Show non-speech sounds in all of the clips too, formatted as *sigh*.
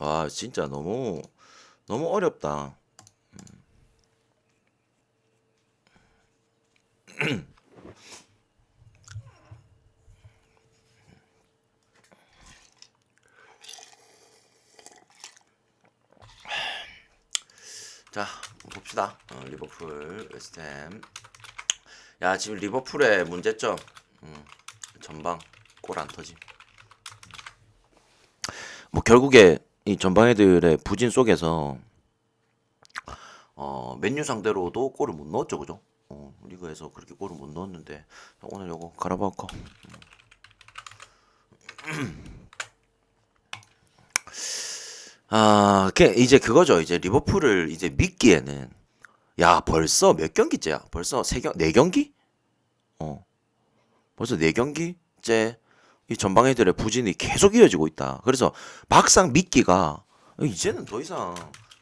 아 진짜 너무 너무 어렵다. 자 봅시다. 어, 리버풀 웨스트햄. 야 지금 리버풀의 문제점 음, 전방 골 안 터짐. 뭐 결국에 이 전방 애들의 부진 속에서 어 맨유 상대로도 골을 못 넣었죠, 그죠? 어, 리그에서 그렇게 골을 못 넣었는데 오늘 요거 가라바코. *clears throat* 아, 그 이제 그거죠. 이제 리버풀을 이제 믿기에는 야 벌써 몇 경기째야? 벌써 세 경, 네 경기? 어, 벌써 네 경기째 이 전방 애들의 부진이 계속 이어지고 있다. 그래서 막상 믿기가 이제는 더 이상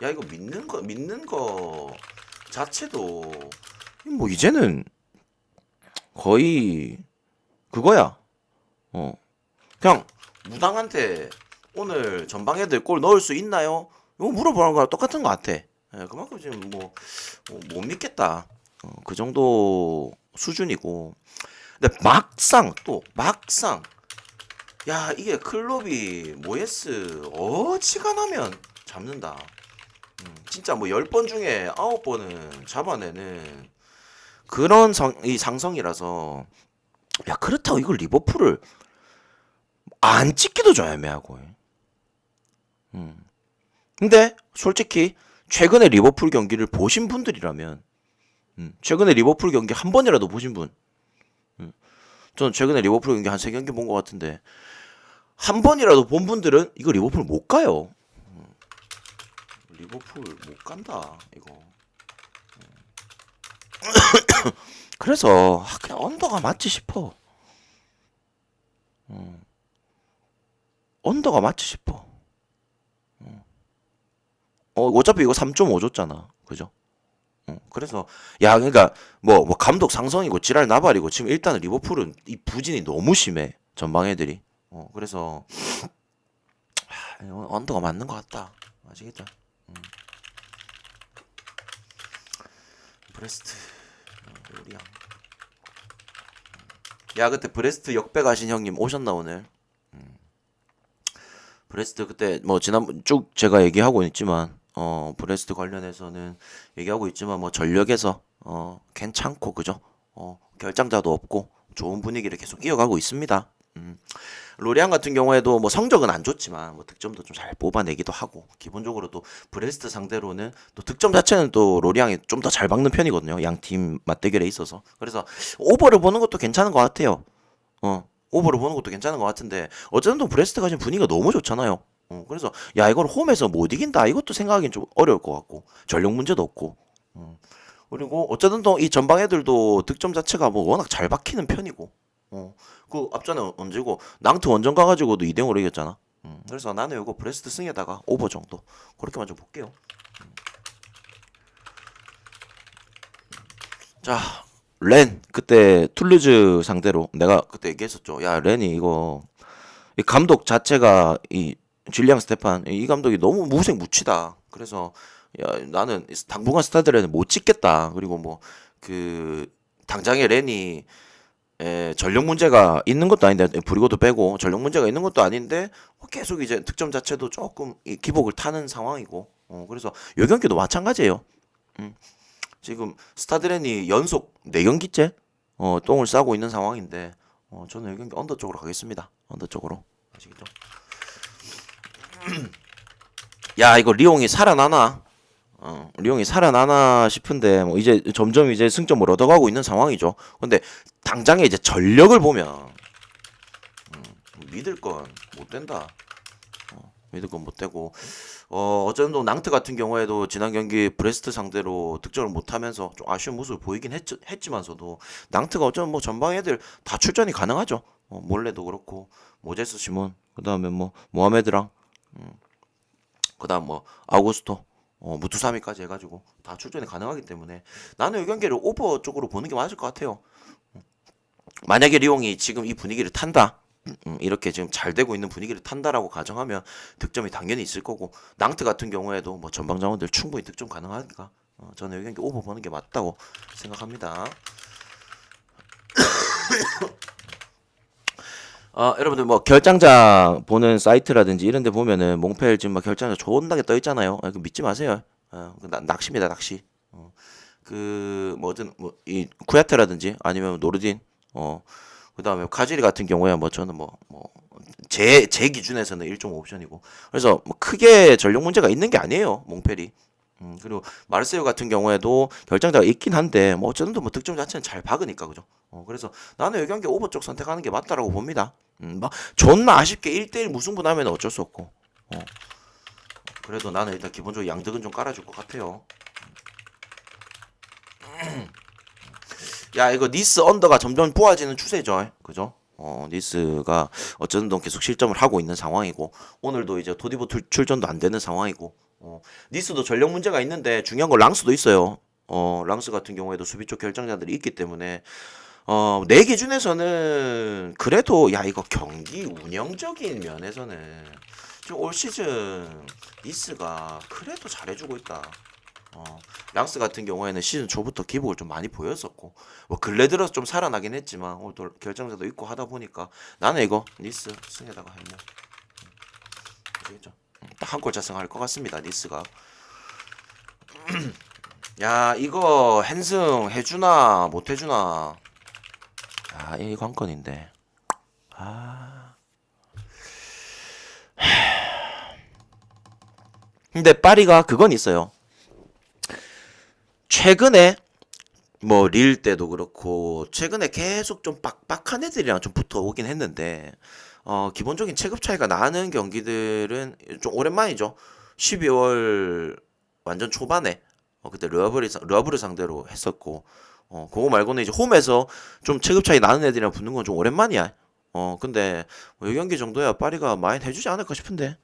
야 이거 믿는 거 믿는 거 자체도 뭐 이제는 거의 그거야. 어 그냥 무당한테 오늘 전방 애들 골 넣을 수 있나요? 이거 물어보는 거랑 똑같은 것 같아. 예, 그만큼 지금 뭐못 믿겠다. 어, 그 정도 수준이고. 근데 막상 또 막상 야 이게 클럽이 모예스 어지간하면 잡는다. 음, 진짜 뭐 10번 중에 9번은 잡아내는 그런 성, 이 상성이라서 야 그렇다고 이걸 리버풀을 안 찍기도 좀 애매하고 음. 근데 솔직히 최근에 리버풀 경기를 보신 분들이라면 음, 최근에 리버풀 경기 한 번이라도 보신 분 음, 저는 최근에 리버풀 경기 한 세 경기 본 것 같은데 한 번이라도 본 분들은 이거 리버풀 못 가요. 음. 리버풀 못 간다 이거. 음. *coughs* 그래서 아, 그냥 언더가 맞지 싶어. 음. 언더가 맞지 싶어. 음. 어 어차피 이거 3.5 줬잖아, 그죠? 음, 그래서 야 그러니까 뭐 뭐 감독 상성이고 지랄 나발이고 지금 일단은 리버풀은 이 부진이 너무 심해 전방 애들이. 어 그래서 언더가 맞는 것 같다. 아시겠죠? 음. 브레스트 어, 우리야. 야 그때 브레스트 역배 가신 형님 오셨나 오늘? 음. 브레스트 그때 뭐 지난 쭉 제가 얘기하고 있지만 어 브레스트 관련해서는 얘기하고 있지만 뭐 전력에서 어 괜찮고 그죠? 어 결장자도 없고 좋은 분위기를 계속 이어가고 있습니다. 음. 로리안 같은 경우에도 뭐 성적은 안 좋지만 뭐 득점도 좀 잘 뽑아내기도 하고 기본적으로 또 브레스트 상대로는 또 득점 자체는 또 로리앙이 좀 더 잘 박는 편이거든요. 양 팀 맞대결에 있어서 그래서 오버를 보는 것도 괜찮은 것 같아요. 어 오버를 보는 것도 괜찮은 것 같은데 어쨌든 또 브레스트가 지금 분위기가 너무 좋잖아요. 어, 그래서 야 이걸 홈에서 못 이긴다 이것도 생각하기는 좀 어려울 것 같고 전력 문제도 없고 어. 그리고 어쨌든 또 이 전방 애들도 득점 자체가 뭐 워낙 잘 박히는 편이고 어. 그 앞전에 언제고 낭트 원정 가가지고도 2대 0으로 이겼잖아. 음, 그래서 나는 이거 브레스트 승에다가 오버 정도 그렇게만 좀 볼게요. 음. 자, 렌 그때 툴루즈 상대로 내가 그때 얘기했었죠. 야, 렌이 이거 이 감독 자체가 이 줄리앙 스테판 이 감독이 너무 무색무취다. 그래서 야, 나는 당분간 스타들에는 못 찍겠다. 그리고 뭐 그 당장에 렌이 에, 전력 문제가 있는 것도 아닌데 브리고도 빼고 전력 문제가 있는 것도 아닌데 어, 계속 이제 득점 자체도 조금 이 기복을 타는 상황이고 어, 그래서 요 경기도 마찬가지예요. 음. 지금 스타드렌이 연속 4경기째 어, 똥을 싸고 있는 상황인데 어, 저는 이 경기 언더 쪽으로 가겠습니다. 언더 쪽으로 아시겠죠? *clears throat* 야 이거 리옹이 살아나나? 어, 리옹이 살아나나 싶은데 뭐 이제 점점 이제 승점을 얻어가고 있는 상황이죠. 근데 당장에 이제 전력을 보면 음, 믿을 건 못 된다. 어, 믿을 건 못 되고 어 어쨌든 또 낭트 같은 경우에도 지난 경기 브레스트 상대로 득점을 못하면서 좀 아쉬운 모습을 보이긴 했, 했지만서도 낭트가 어쩌면 뭐 전방 애들 다 출전이 가능하죠. 어, 몰래도 그렇고 모제스 시몬 그 다음에 뭐 모하메드랑 음, 그 다음 뭐 아우구스토 어, 무투사미까지 해가지고 다 출전이 가능하기 때문에 나는 이 경기를 오버 쪽으로 보는 게 맞을 것 같아요. 만약에 리옹이 지금 이 분위기를 탄다. 음, 이렇게 지금 잘 되고 있는 분위기를 탄다라고 가정하면 득점이 당연히 있을 거고 낭트 같은 경우에도 뭐 전방 자원들 충분히 득점 가능하니까 어, 저는 여기 경기 오버 보는 게 맞다고 생각합니다. 어, 여러분들 뭐 결장장 보는 사이트라든지 이런 데 보면은 몽펠 지금 막 결장장 존나게 떠 있잖아요. 아, 그 믿지 마세요. 어, 그 나- 낚시입니다, 낚시. 어, 그 뭐든 뭐 이 쿠야테라든지 아니면 노르딘 어 그다음에 카지리 같은 경우에 뭐 저는 뭐 뭐 제 제 기준에서는 1.5 옵션이고 그래서 뭐 크게 전력 문제가 있는 게 아니에요 몽펠이 음 그리고 마르세유 같은 경우에도 결정자가 있긴 한데 뭐 어쨌든 뭐 득점 자체는 잘 박으니까 그죠? 어 그래서 나는 이 경기 오버 쪽 선택하는 게 맞다라고 봅니다. 음 막 존나 아쉽게 1대1 무승부 나면 어쩔 수 없고. 어 그래도 나는 일단 기본적으로 양득은 좀 깔아줄 것 같아요. *clears throat* 야 이거 니스 언더가 점점 뽑아지는 추세죠. 그죠? 어 니스가 어쨌든 동 계속 실점을 하고 있는 상황이고 오늘도 이제 도디보 출- 출전도 안 되는 상황이고 어 니스도 전력 문제가 있는데 중요한 건 랑스도 있어요 어 랑스 같은 경우에도 수비 쪽 결정자들이 있기 때문에 어 내 기준에서는 그래도 야 이거 경기 운영적인 면에서는 지금 올 시즌 니스가 그래도 잘해주고 있다 어, 랑스 같은 경우에는 시즌 초부터 기복을 좀 많이 보였었고 뭐 근래 들어서 좀 살아나긴 했지만 오늘 또 결정자도 있고 하다 보니까 나는 이거 니스 승에다가 했냐 아시겠죠? 딱 한 골 자승할 것 같습니다 니스가. *clears throat* 야 이거 핸승 해주나 못 해주나? 아이 관건인데. 아. *sighs* 근데 파리가 그건 있어요. 최근에 뭐 릴 때도 그렇고 최근에 계속 좀 빡빡한 애들이랑 좀 붙어오긴 했는데 어 기본적인 체급 차이가 나는 경기들은 좀 오랜만이죠. 12월 완전 초반에 어 그때 르아브를 르아브를 상대로 했었고 어 그거 말고는 이제 홈에서 좀 체급 차이 나는 애들이랑 붙는 건 좀 오랜만이야. 어 근데 뭐 이 경기 정도야 파리가 많이 해주지 않을까 싶은데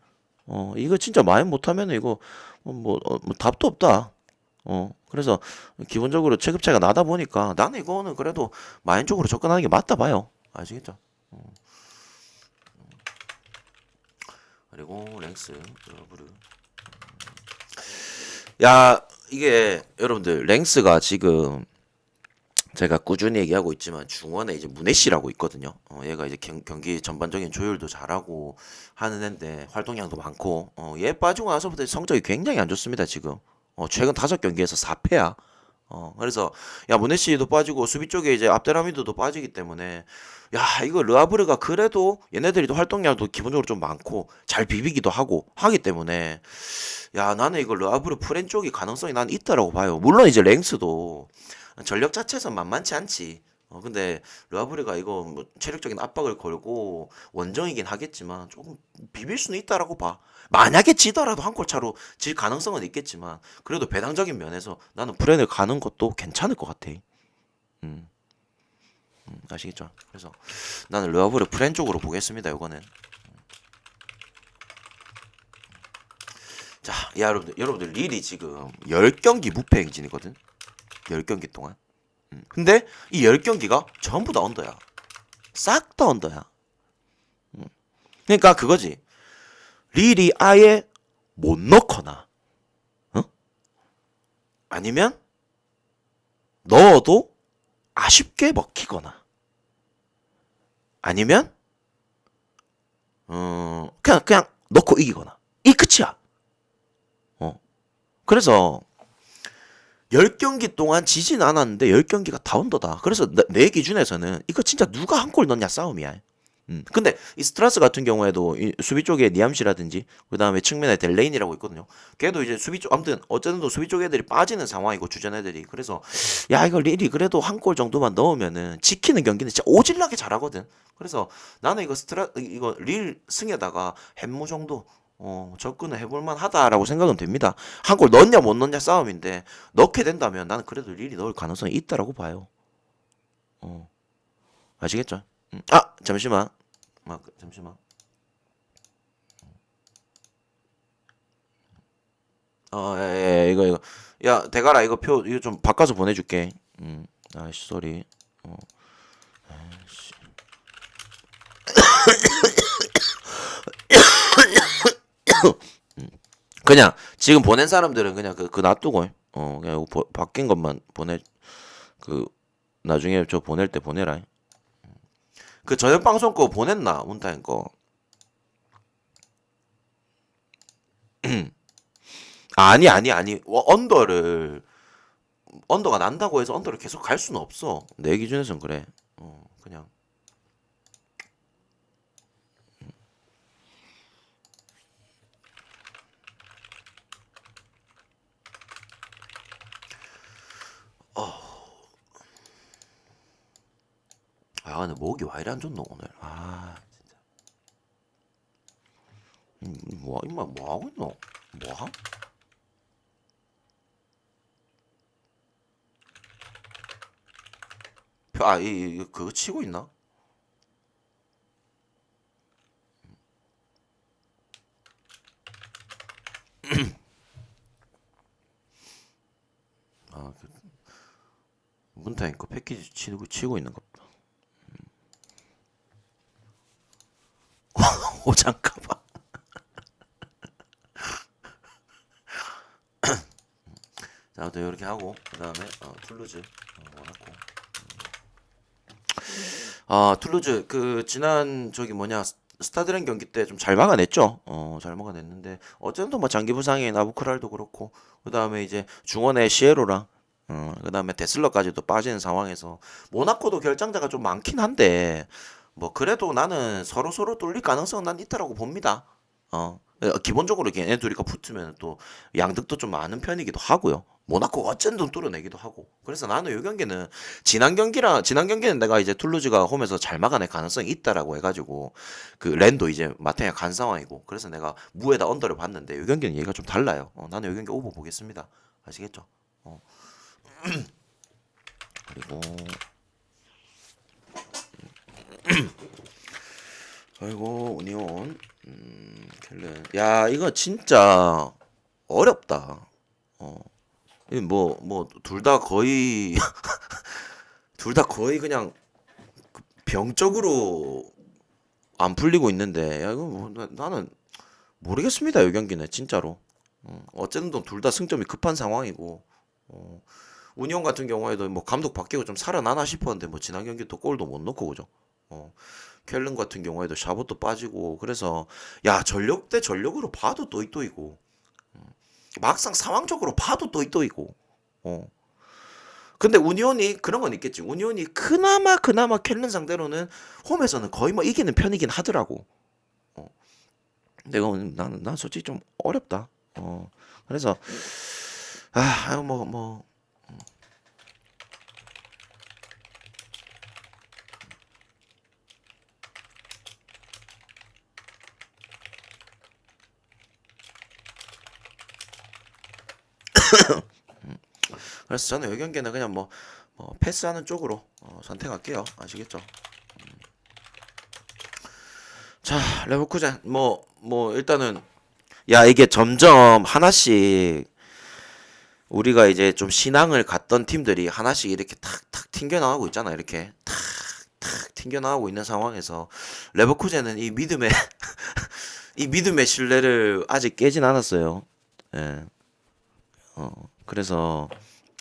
어 이거 진짜 많이 못하면 이거 뭐, 어, 뭐 답도 없다. 어, 그래서 기본적으로 체급 차이가 나다 보니까 나는 이거는 그래도 마인 쪽으로 접근하는 게 맞다 봐요. 아시겠죠? 어. 그리고 랭스, 러브르. 야, 이게 여러분들 랭스가 지금 제가 꾸준히 얘기하고 있지만 중원에 이제 문해씨라고 있거든요. 어, 얘가 이제 경, 경기 전반적인 조율도 잘하고 하는 애인데 활동량도 많고 어, 얘 빠지고 나서부터 성적이 굉장히 안 좋습니다 지금. 어, 최근 다섯 경기에서 4패야. 어, 그래서 야 모네시도 빠지고 수비 쪽에 이제 압데라미드도 빠지기 때문에 야 이거 르아브르가 그래도 얘네들이 활동량도 기본적으로 좀 많고 잘 비비기도 하고 하기 때문에 야 나는 이거 르아브르 프렌 쪽이 가능성이 난 있다라고 봐요. 물론 이제 랭스도 전력 자체에서 만만치 않지. 어 근데 르아브르가 이거 뭐 체력적인 압박을 걸고 원정이긴 하겠지만 조금 비빌 수는 있다라고 봐. 만약에 지더라도 한 골 차로 질 가능성은 있겠지만 그래도 배당적인 면에서 나는 프렌을 가는 것도 괜찮을 것 같아. 음. 음, 아시겠죠? 그래서 나는 르아브르 프렌 쪽으로 보겠습니다. 요거는. 자, 야, 여러분들, 여러분들 릴이 지금 10경기 무패 행진이거든. 10경기 동안. 음, 근데 이 10경기가 전부 다 언더야. 싹 다 언더야. 음. 그러니까 그거지. 릴이 아예 못 넣거나, 어? 아니면 넣어도 아쉽게 먹히거나, 아니면 어 그냥 그냥 넣고 이기거나 이 끝이야. 어 그래서 10경기 동안 지진 않았는데 10경기가 다 언더다. 그래서 내, 내 기준에서는 이거 진짜 누가 한 골 넣냐 싸움이야. 음. 근데 이 스트라스 같은 경우에도 이 수비 쪽에 니암시라든지 그다음에 측면에 델레인이라고 있거든요. 걔도 이제 수비 쪽 아무튼 어쨌든 또 수비 쪽 애들이 빠지는 상황이고 주전 애들이 그래서 야 이거 릴이 그래도 한 골 정도만 넣으면은 지키는 경기는 진짜 오질나게 잘하거든. 그래서 나는 이거 스트라 이거 릴 승에다가 햄무 정도 어, 접근을 해볼 만 하다라고 생각은 됩니다. 한 골 넣냐 못 넣냐 싸움인데 넣게 된다면 나는 그래도 릴이 넣을 가능성이 있다라고 봐요. 어, 아시겠죠? 음, 아 잠시만, 아, 그, 잠시만. 어, 예, 예, 이거 이거, 야 대가라 이거 표 이거 좀 바꿔서 보내줄게. 음, 아씨 쏘리. 어, 아이 *laughs* 그냥 지금 보낸 사람들은 그냥 그, 그 놔두고 어 그냥 보- 바뀐 것만 보내 그 나중에 저 보낼 때 보내라. 그 저녁 방송 거 보냈나 문타인 거. *clears throat* 아니 아니 아니 어, 언더를 언더가 난다고 해서 언더를 계속 갈 수는 없어. 내 기준에선 그래. 어 그냥 아 근데 목이 왜 이리 안 좋노 오늘 아. 진짜. 음, 뭐 임마 뭐 하고 있노? 뭐함? 아이 이, 그거 치고 있나? *clears throat* 아 그, 문타인 거 패키지 치고 치고 있는 것 보다 오장가봐. 자, 아무튼 이렇게 하고 그 다음에 어, 툴루즈 어, 모나코. 아 툴루즈 그 지난 저기 뭐냐 스- 스타드랭 경기 때 좀 잘 막아냈죠. 어, 잘 막아냈는데 어쨌든 뭐 장기 부상에 나부크랄도 그렇고 그 다음에 이제 중원의 시에로랑 어, 그 다음에 데슬러까지도 빠지는 상황에서 모나코도 결장자가 좀 많긴 한데 뭐 그래도 나는 서로 서로 뚫릴 가능성은 난 있다라고 봅니다. 어 어, 기본적으로 걔네 둘이가 붙으면 또 양득도 좀 많은 편이기도 하고요. 모나코가 어쨌든 뚫어내기도 하고. 그래서 나는 이 경기는 지난 경기랑 지난 경기는 내가 이제 툴루즈가 홈에서 잘 막아낼 가능성이 있다라고 해가지고 그 랜도 이제 마탱에 간 상황이고. 그래서 내가 무에다 언더를 봤는데 이 경기는 얘가 좀 달라요. 어, 나는 이 경기 오버 보겠습니다. 아시겠죠? 어. *clears throat* 그리고 아이고 우니온. 음, 야 이거 진짜 어렵다. 어뭐 뭐 둘 다 거의 *laughs* 둘 다 거의 그냥 그 병적으로 안 풀리고 있는데 야 이거 뭐, 나, 나는 모르겠습니다 이 경기는 진짜로. 어, 어쨌든 둘 다 승점이 급한 상황이고. 어, 운영 같은 경우에도 뭐 감독 바뀌고 좀 살아나나 싶었는데 뭐 지난 경기 또 골도 못 넣고 그죠? 어, 켈른 같은 경우에도 샤봇도 빠지고 그래서 야 전력 대 전력으로 봐도 또이또이고. 막상 상황적으로 봐도 또이또이고. 어. 근데 우니온이 그런 건 있겠지. 우니온이 그나마 그나마 켈른 상대로는 홈에서는 거의 뭐 이기는 편이긴 하더라고. 어. 내가 나는 난 솔직히 좀 어렵다. 어. 그래서 아뭐뭐 뭐, 그래서 저는 이 경기는 그냥 뭐, 뭐 패스하는 쪽으로 어, 선택할게요. 아시겠죠? 음. 자, 레버쿠젠 뭐 뭐 일단은 야 이게 점점 하나씩 우리가 이제 좀 신앙을 갖던 팀들이 하나씩 이렇게 탁탁 튕겨 나가고 있잖아. 이렇게 탁탁 튕겨 나가고 있는 상황에서 레버쿠젠은 이 믿음의 *laughs* 이 믿음의 신뢰를 아직 깨진 않았어요. 예. 어, 그래서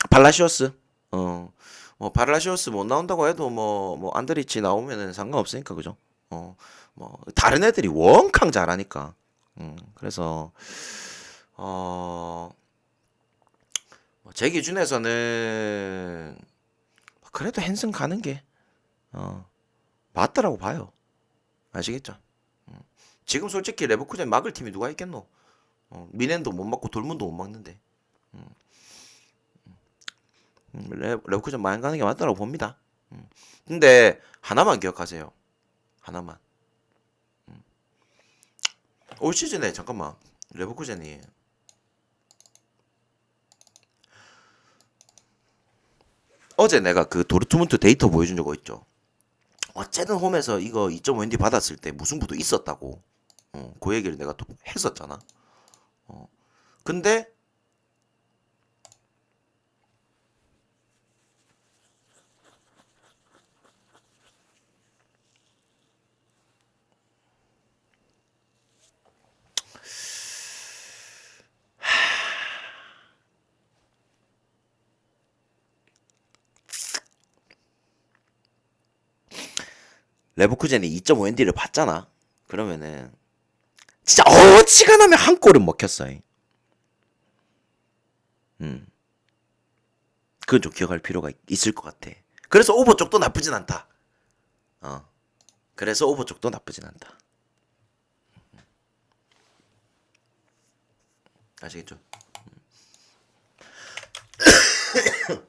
발라시오스 어, 뭐 발라시오스 못 나온다고 해도 뭐뭐 안드리치 나오면은 상관없으니까 그죠? 어, 뭐 다른 애들이 원캉 잘하니까. 음, 그래서 어, 뭐제 기준에서는 그래도 핸슨 가는 게 어, 맞다라고 봐요. 아시겠죠? 음. 지금 솔직히 레버쿠젠 막을 팀이 누가 있겠노? 어, 미넨도 못 막고 돌문도 못 막는데. 음, 레, 레버쿠젠 많이 가는 게 맞다고 봅니다. 음. 근데 하나만 기억하세요. 하나만. 음. 올 시즌에 잠깐만 레버쿠젠이 어제 내가 그 도르트문트 데이터 보여준 적 있죠. 어쨌든 홈에서 이거 2.5인디 받았을 때 무승부도 있었다고. 어, 그 얘기를 내가 또 했었잖아. 어. 근데 레버쿠젠이 2.5 엔디를 봤잖아. 그러면은 진짜 어지간하면 한 골은 먹혔어. 음. 그건 좀 기억할 필요가 있- 있을 것 같아. 그래서 오버 쪽도 나쁘진 않다. 어. 그래서 오버 쪽도 나쁘진 않다. 아시겠죠? *coughs*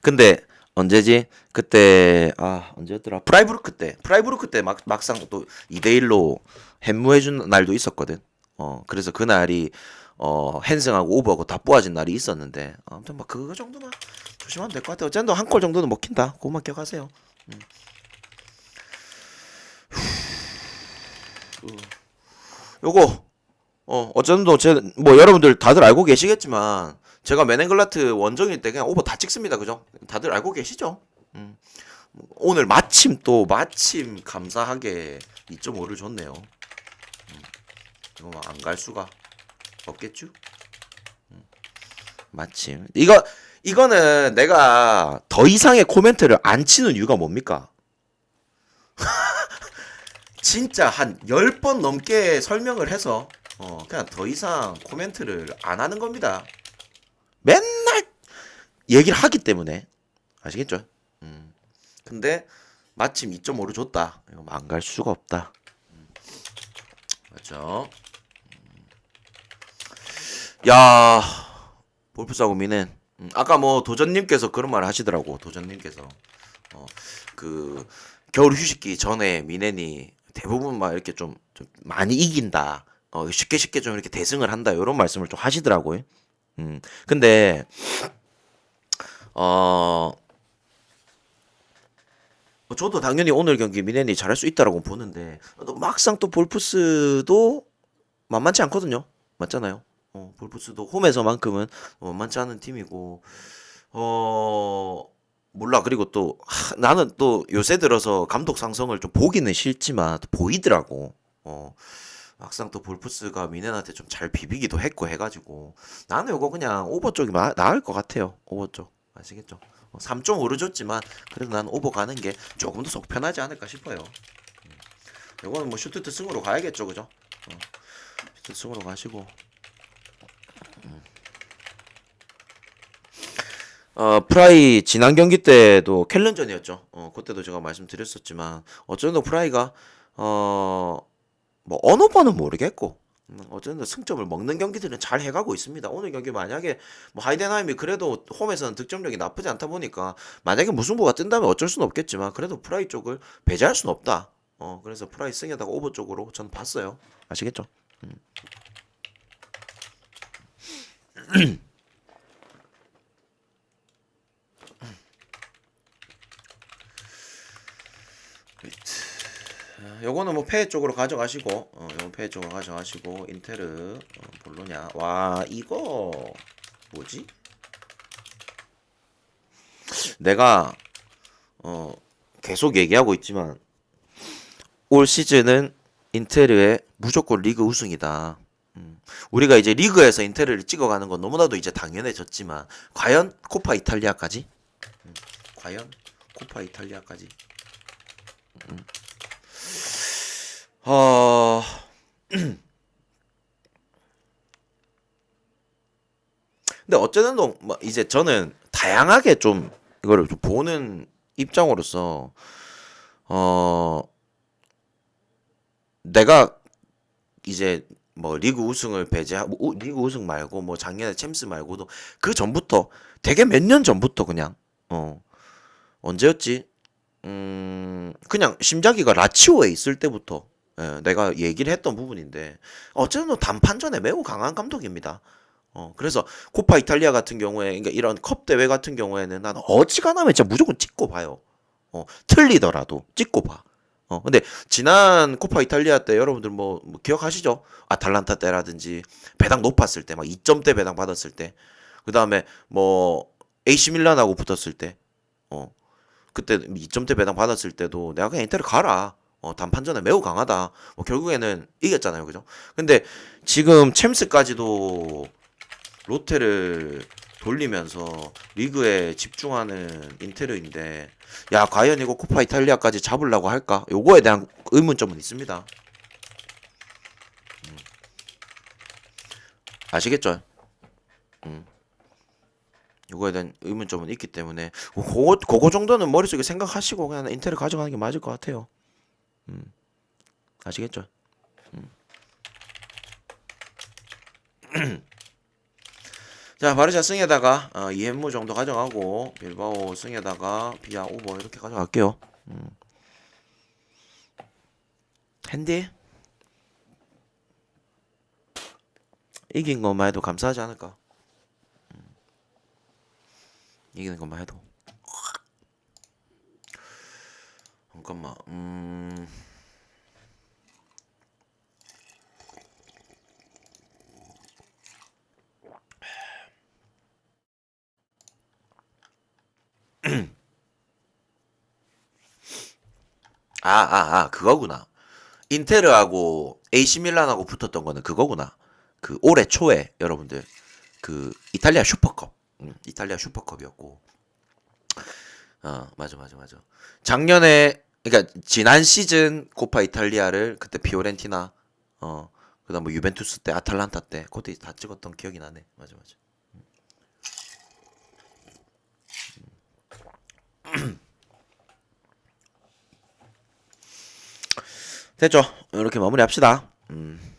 근데 언제지? 그때 아 언제였더라? 프라이부르크 때 프라이부르크 때 막 막상 또 2대 1로 햄무해준 날도 있었거든. 어 그래서 그 날이 어 핸승하고 오버하고 다 뽑아진 날이 있었는데 아무튼 막 그거 정도만 조심하면 될 것 같아요. 어쨌든 한 골 정도는 먹힌다. 그것만 기억하세요. 음. 후. 요거 어 어쩐도 제뭐 여러분들 다들 알고 계시겠지만 제가 메넨글라트 원정일 때 그냥 오버 다 찍습니다. 그죠? 다들 알고 계시죠? 음. 오늘 마침 또 마침 감사하게 2.5를 줬네요. 음. 이거 안 갈 수가 없겠죠? 음. 마침 이거 이거는 내가 더 이상의 코멘트를 안 치는 이유가 뭡니까? *laughs* 진짜 한 10번 넘게 설명을 해서 어 그냥 더 이상 코멘트를 안 하는 겁니다. 맨날 얘기를 하기 때문에 아시겠죠? 음. 근데 마침 2.5를 줬다. 이거 안 갈 수가 없다. 음. 맞죠? 음. 야, 볼프사고 미는 음, 아까 뭐 도전님께서 그런 말을 하시더라고. 도전님께서 어, 그 겨울 휴식기 전에 미넨이 대부분 막 이렇게 좀, 좀 많이 이긴다. 어, 쉽게 쉽게 좀 이렇게 대승을 한다. 이런 말씀을 좀 하시더라고요. 음, 근데 어뭐 저도 당연히 오늘 경기 미넨이 잘할 수 있다라고 보는데 또 막상 또 볼프스도 만만치 않거든요. 맞잖아요. 어, 볼프스도 홈에서만큼은 만만치 않은 팀이고 어 몰라 그리고 또 하, 나는 또 요새 들어서 감독 상성을 좀 보기는 싫지만 또 보이더라고. 어 막상 또 볼프스가 미넨한테 좀 잘 비비기도 했고 해가지고 나는 요거 그냥 오버 쪽이 마, 나을 것 같아요. 오버 쪽 아시겠죠? 3.5를 줬지만 그래도 난 오버 가는 게 조금 더 속 편하지 않을까 싶어요. 음. 요거는 뭐 슈트트 승으로 가야겠죠, 그죠? 어. 슈트트 승으로 가시고. 음. 어 프라이 지난 경기 때도 켈런전이었죠. 어 그때도 제가 말씀드렸었지만 어쩌면 프라이가 어 뭐 어느 번은 모르겠고 음, 어쨌든 승점을 먹는 경기들은 잘 해가고 있습니다. 오늘 경기 만약에 뭐 하이덴하임이 그래도 홈에서는 득점력이 나쁘지 않다 보니까 만약에 무승부가 뜬다면 어쩔 수는 없겠지만 그래도 프라이 쪽을 배제할 수는 없다. 어 그래서 프라이 승에다가 오버 쪽으로 전 봤어요. 아시겠죠? 음. *clears throat* *clears throat* 요거는 뭐 페이 쪽으로 가져가시고 어 요건 페이 쪽으로 가져가시고 인테르 어, 볼로냐. 와 이거 뭐지? 내가 어 계속 얘기하고 있지만 올 시즌은 인테르의 무조건 리그 우승이다. 음, 우리가 이제 리그에서 인테르를 찍어가는 건 너무나도 이제 당연해졌지만 과연 코파 이탈리아까지? 음, 과연 코파 이탈리아까지 어... *clears throat* 근데 어쨌든 뭐 이제 저는 다양하게 좀 이거를 좀 보는 입장으로서 어 내가 이제 뭐 리그 우승을 배제하고 우- 리그 우승 말고 뭐 작년에 챔스 말고도 그 전부터 되게 몇 년 전부터 그냥 어 언제였지? 음 그냥 심자기가 라치오에 있을 때부터 예, 내가 얘기를 했던 부분인데 어쨌든 뭐 단판전에 매우 강한 감독입니다. 어, 그래서 코파 이탈리아 같은 경우에 그러니까 이런 컵 대회 같은 경우에는 나는 어지간하면 진짜 무조건 찍고 봐요. 어, 틀리더라도 찍고 봐. 어, 근데 지난 코파 이탈리아 때 여러분들 뭐, 뭐 기억하시죠? 아탈란타 때라든지 배당 높았을 때 막 2점대 배당 받았을 때 그다음에 뭐 AC 밀란하고 붙었을 때 어, 그때 2점대 배당 받았을 때도 내가 그냥 인테를 가라. 어, 단판전에 매우 강하다. 뭐 결국에는 이겼잖아요. 그죠? 근데 지금 챔스까지도 롯데를 돌리면서 리그에 집중하는 인테르인데 야 과연 이거 코파 이탈리아까지 잡으려고 할까? 요거에 대한 의문점은 있습니다. 음. 아시겠죠? 음. 요거에 대한 의문점은 있기 때문에 그거, 그거 정도는 머릿속에 생각하시고 그냥 인테르 가져가는 게 맞을 것 같아요. 음. 아시겠죠? *clears throat* 자 바르샤 승에다가 어, 이엠무 정도 가져가고 빌바오 승에다가 비아 오버 이렇게 가져갈게요. 음. 핸디 이긴 것만 해도 감사하지 않을까? 음. 이기는 것만 해도 잠깐만 음. *clears throat* 아, 아, 아, 그거구나. 인테르하고 AC 밀란하고 붙었던 거는 그거구나. 그 올해 초에 여러분들 그 이탈리아 슈퍼컵, 음, 이탈리아 슈퍼컵이었고, 어, 맞아, 맞아, 맞아. 작년에 그러니까 지난 시즌 코파 이탈리아를 그때 피오렌티나, 어, 그다음 뭐 유벤투스 때, 아탈란타 때 그때 다 찍었던 기억이 나네. 맞아, 맞아. *clears throat* 됐죠? 이렇게 마무리합시다. 음.